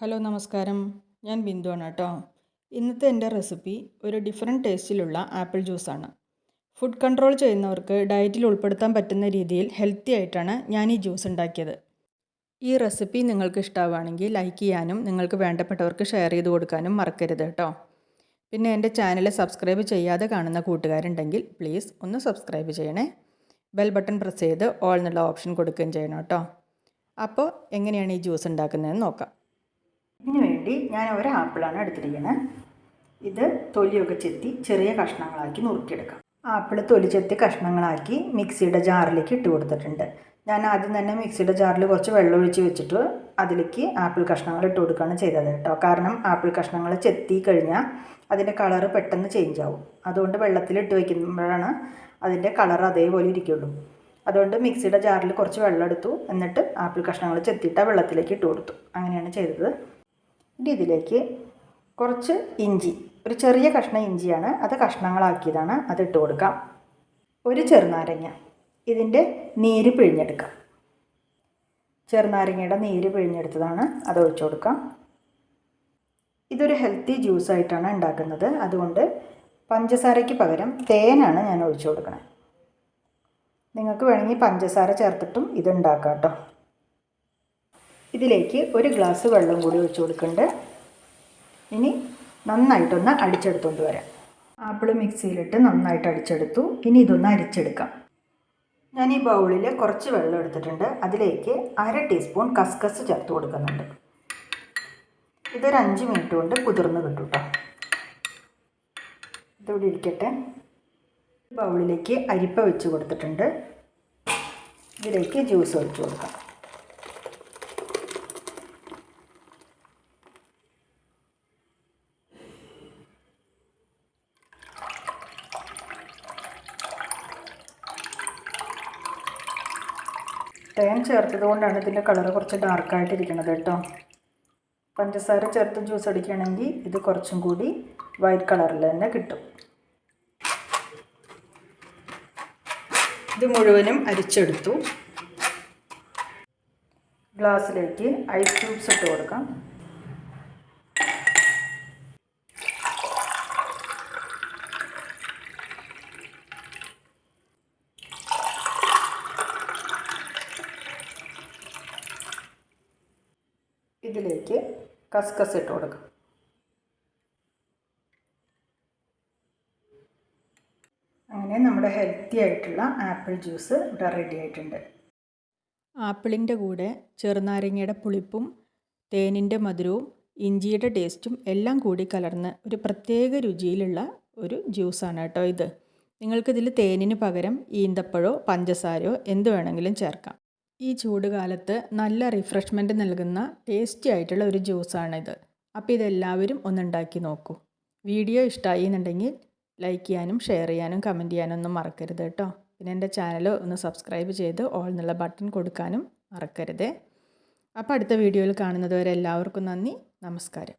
Hello നമസ്കാരം. ഞാൻ ബിന്ദുവാണ് കേട്ടോ. ഇന്നത്തെ എന്റെ റെസിപ്പി ഒരു ഡിഫറെന്റ് ടേസ്റ്റിലുള്ള ആപ്പിൾ ജ്യൂസാണ് ഫുഡ് കൺട്രോൾ ചെയ്യുന്നവർക്ക് ഡയറ്റിൽ ഉൾപ്പെടുത്താൻ പറ്റുന്ന രീതിയിൽ ഹെൽത്തി ആയിട്ടാണ് ഞാൻ ഈ ജ്യൂസ് ഉണ്ടാക്കിയത്. ഈ റെസിപ്പി നിങ്ങൾക്ക് ഇഷ്ടമാവുകയാണെങ്കിൽ ലൈക്ക് ചെയ്യാനും നിങ്ങൾക്ക് വേണ്ടപ്പെട്ടവർക്ക് ഷെയർ ചെയ്ത് കൊടുക്കാനും മറക്കരുത് കേട്ടോ. പിന്നെ എന്റെ ചാനൽ സബ്സ്ക്രൈബ് ചെയ്യാതെ കാണുന്ന കൂട്ടുകാരുണ്ടെങ്കിൽ പ്ലീസ് ഒന്ന് സബ്സ്ക്രൈബ് ചെയ്യണേ. ബെൽ ബട്ടൺ പ്രസ് ചെയ്ത് ഓൾ എന്നുള്ള ഓപ്ഷൻ കൊടുക്കുകയും ചെയ്യണം കേട്ടോ. അപ്പോൾ എങ്ങനെയാണ് ഈ ജ്യൂസ് ഉണ്ടാക്കുന്നതെന്ന് നോക്കാം. ഇതിന് വേണ്ടി ഞാൻ ഒരു ആപ്പിളാണ് എടുത്തിരിക്കുന്നത് ഇത് തൊലിയൊക്കെ ചെത്തി ചെറിയ കഷ്ണങ്ങളാക്കി നുറുക്കിയെടുക്കാം. ആപ്പിൾ തൊലി ചെത്തി കഷ്ണങ്ങളാക്കി മിക്സിയുടെ ജാറിലേക്ക് ഇട്ട് കൊടുത്തിട്ടുണ്ട്. ഞാൻ ആദ്യം തന്നെ മിക്സിയുടെ ജാറിൽ കുറച്ച് വെള്ളം ഒഴിച്ച് വെച്ചിട്ട് അതിലേക്ക് ആപ്പിൾ കഷ്ണങ്ങൾ ഇട്ട് കൊടുക്കുകയാണ് ചെയ്തത് കേട്ടോ. കാരണം ആപ്പിൾ കഷ്ണങ്ങൾ ചെത്തി കഴിഞ്ഞാൽ അതിന്റെ കളറ് പെട്ടെന്ന് ചേഞ്ച് ആവും. അതുകൊണ്ട് വെള്ളത്തിൽ ഇട്ട് വയ്ക്കുമ്പോഴാണ് അതിന്റെ കളർ അതേപോലെ ഇരിക്കുള്ളൂ. അതുകൊണ്ട് മിക്സിയുടെ ജാറിൽ കുറച്ച് വെള്ളം എടുത്തു. എന്നിട്ട് ആപ്പിൾ കഷ്ണങ്ങൾ ചെത്തിയിട്ട് വെള്ളത്തിലേക്ക് ഇട്ട് കൊടുത്തു. അങ്ങനെയാണ് ചെയ്തത്. ഇനി ഇതിലേക്ക് കുറച്ച് ഇഞ്ചി ഒരു ചെറിയ കഷ്ണം ഇഞ്ചിയാണ് അത് കഷ്ണങ്ങളാക്കിയതാണ് അത് ഇട്ട് കൊടുക്കാം. ഒരു ചെറുനാരങ്ങ ഇതിന്റെ നീര് പിഴിഞ്ഞെടുക്കാം. ചെറുനാരങ്ങയുടെ നീര് പിഴിഞ്ഞെടുത്തതാണ് അത് ഒഴിച്ചു കൊടുക്കാം. ഇതൊരു ഹെൽത്തി ജ്യൂസായിട്ടാണ് ഉണ്ടാക്കുന്നത്. അതുകൊണ്ട് പഞ്ചസാരയ്ക്ക് പകരം തേനാണ് ഞാൻ ഒഴിച്ചു കൊടുക്കുന്നത് നിങ്ങൾക്ക് വേണമെങ്കിൽ പഞ്ചസാര ചേർത്തിട്ടും ഇത് ഉണ്ടാക്കാം കേട്ടോ. ഇതിലേക്ക് ഒരു ഗ്ലാസ് വെള്ളം കൂടി ഒഴിച്ചു കൊടുക്കുന്നുണ്ട് ഇനി നന്നായിട്ടൊന്ന് അടിച്ചെടുത്തുകൊണ്ട് വരാം. ആപ്പിൾ മിക്സിയിലിട്ട് നന്നായിട്ട് അടിച്ചെടുത്തു. ഇനി ഇതൊന്ന് അരിച്ചെടുക്കാം. ഞാൻ ഈ ബൗളിൽ കുറച്ച് വെള്ളം എടുത്തിട്ടുണ്ട്. അതിലേക്ക് അര ടീസ്പൂൺ കസ്കസ് ചേർത്ത് കൊടുക്കുന്നുണ്ട്. ഇതൊരു അഞ്ച് മിനിറ്റ് കൊണ്ട് കുതിർന്ന് കിട്ടും കേട്ടോ ഇതിവിടെ ഇരിക്കട്ടെ. ബൗളിലേക്ക് അരിപ്പ വെച്ച് കൊടുത്തിട്ടുണ്ട്. ഇതിലേക്ക് ജ്യൂസ് ഒഴിച്ചു കൊടുക്കാം. തേൻ ചേർത്തത് കൊണ്ടാണ് ഇതിന്റെ കളർ കുറച്ച് ഡാർക്കായിട്ടിരിക്കുന്നത് കേട്ടോ. പഞ്ചസാര ചേർത്ത് ജ്യൂസ് അടിക്കുകയാണെങ്കിൽ ഇത് കുറച്ചും കൂടി വൈറ്റ് കളറിൽ തന്നെ കിട്ടും. ഇത് മുഴുവനും അരിച്ചെടുത്തു. ഗ്ലാസ്സിലേക്ക് ഐസ് ക്യൂബ്സ് ഇട്ട് കൊടുക്കാം. ഇതിലേക്ക് കസ്കസ് ഇട്ട് കൊടുക്കാം. അങ്ങനെ നമ്മുടെ ഹെൽത്തി ആയിട്ടുള്ള ആപ്പിൾ ജ്യൂസ് ഇവിടെ റെഡി ആയിട്ടുണ്ട്. ആപ്പിളിന്റെ കൂടെ ചെറുനാരങ്ങയുടെ പുളിപ്പും തേനിന്റെ മധുരവും ഇഞ്ചിയുടെ ടേസ്റ്റും എല്ലാം കൂടി കലർന്ന് ഒരു പ്രത്യേക രുചിയിലുള്ള ഒരു ജ്യൂസാണ് കേട്ടോ ഇത്. നിങ്ങൾക്കിതിൽ തേനിന് പകരം ഈന്തപ്പഴോ പഞ്ചസാരയോ എന്ത് വേണമെങ്കിലും ചേർക്കാം. ഈ ചൂട് കാലത്ത് നല്ല റിഫ്രഷ്മെന്റ് നൽകുന്ന ടേസ്റ്റി ആയിട്ടുള്ള ഒരു ജ്യൂസാണിത്. അപ്പോൾ ഇതെല്ലാവരും ഒന്നുണ്ടാക്കി നോക്കൂ. വീഡിയോ ഇഷ്ടമായി എന്നുണ്ടെങ്കിൽ ലൈക്ക് ചെയ്യാനും ഷെയർ ചെയ്യാനും കമന്റ് ചെയ്യാനും ഒന്നും മറക്കരുത് കേട്ടോ. പിന്നെ എന്റെ ചാനൽ ഒന്ന് സബ്സ്ക്രൈബ് ചെയ്ത് ഓൾ എന്നുള്ള ബട്ടൺ കൊടുക്കാനും മറക്കരുത്. അപ്പോൾ അടുത്ത വീഡിയോയിൽ കാണുന്നതുവരെ എല്ലാവർക്കും നന്ദി. നമസ്കാരം.